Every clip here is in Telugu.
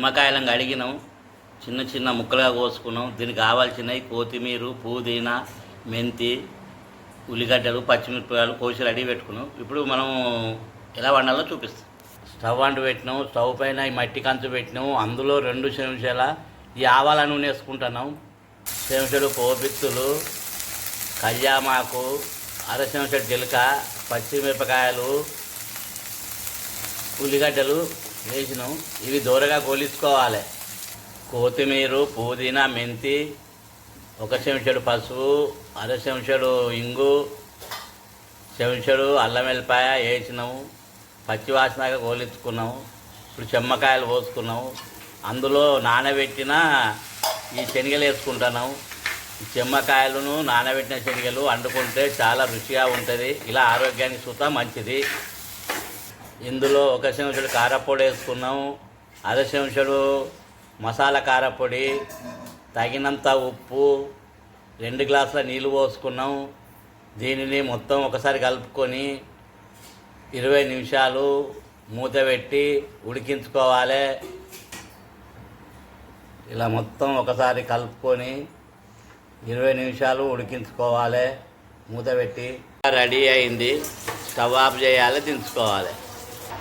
నిమ్మకాయలను కడిగినాం చిన్న చిన్న ముక్కలుగా కోసుకున్నాం. దీనికి కావాల్సినవి కొత్తిమీర పుదీనా మెంతి ఉల్లిగడ్డలు పచ్చిమిరపకాయలు కోసి రెడీ పెట్టుకున్నాం. ఇప్పుడు మనం ఎలా వండాలో చూపిస్తాం. స్టవ్ అంటు పెట్టినాం. స్టవ్ పైన ఈ మట్టి కంచు పెట్టినాం. అందులో రెండు చెంచాల ఈ ఆవాల నూనె వేసుకుంటున్నాం. చెంచాలు పోపిత్తులు కళ్యామాకు అర చెంచాడు జీలక పచ్చిమిరపకాయలు ఉల్లిగడ్డలు వేసినాం ఇవి దూరగా గోలించుకోవాలి కొత్తిమీర పుదీనా మెంతి ఒక చెంచాడు పసుపు అర చెంచాడు ఇంగు చెంచాడు అల్లం వెల్లిపాయ వేసినాము. పచ్చివాసనగా గోలించుకున్నాము ఇప్పుడు చెమ్మకాయలు పోసుకున్నాము. అందులో నానబెట్టిన ఈ శనగలు వేసుకుంటున్నాము. చెమ్మకాయలను నానబెట్టిన శనగలు వండుకుంటే చాలా రుచిగా ఉంటుంది. ఇలా ఆరోగ్యానికి సుత మంచిది. ఇందులో ఒక చెంచుడు కారపొడి వేసుకున్నాం అర చెంచుడు మసాలా కారపొడి తగినంత ఉప్పు రెండు గ్లాసుల నీళ్ళు పోసుకున్నాం. దీనిని మొత్తం ఒకసారి కలుపుకొని ఇరవై నిమిషాలు మూత పెట్టి ఉడికించుకోవాలి. ఇలా మొత్తం ఒకసారి కలుపుకొని ఇరవై నిమిషాలు ఉడికించుకోవాలి. మూత పెట్టి రెడీ అయింది. స్టవ్ ఆఫ్ చేయాలి దించుకోవాలి.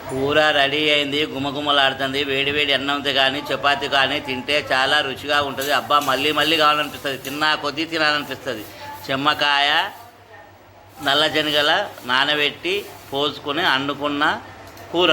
కూర రెడీ అయింది గుమగుమలాడుతుంది వేడి వేడి అన్నంతో కానీ చపాతి కానీ తింటే చాలా రుచిగా ఉంటుంది. అబ్బా మళ్ళీ మళ్ళీ కావాలనిపిస్తుంది. తిన్నా కొద్దీ తినాలనిపిస్తుంది. చెమ్మకాయ నల్ల శనగల నానబెట్టి పోసుకొని అండుకున్న కూర.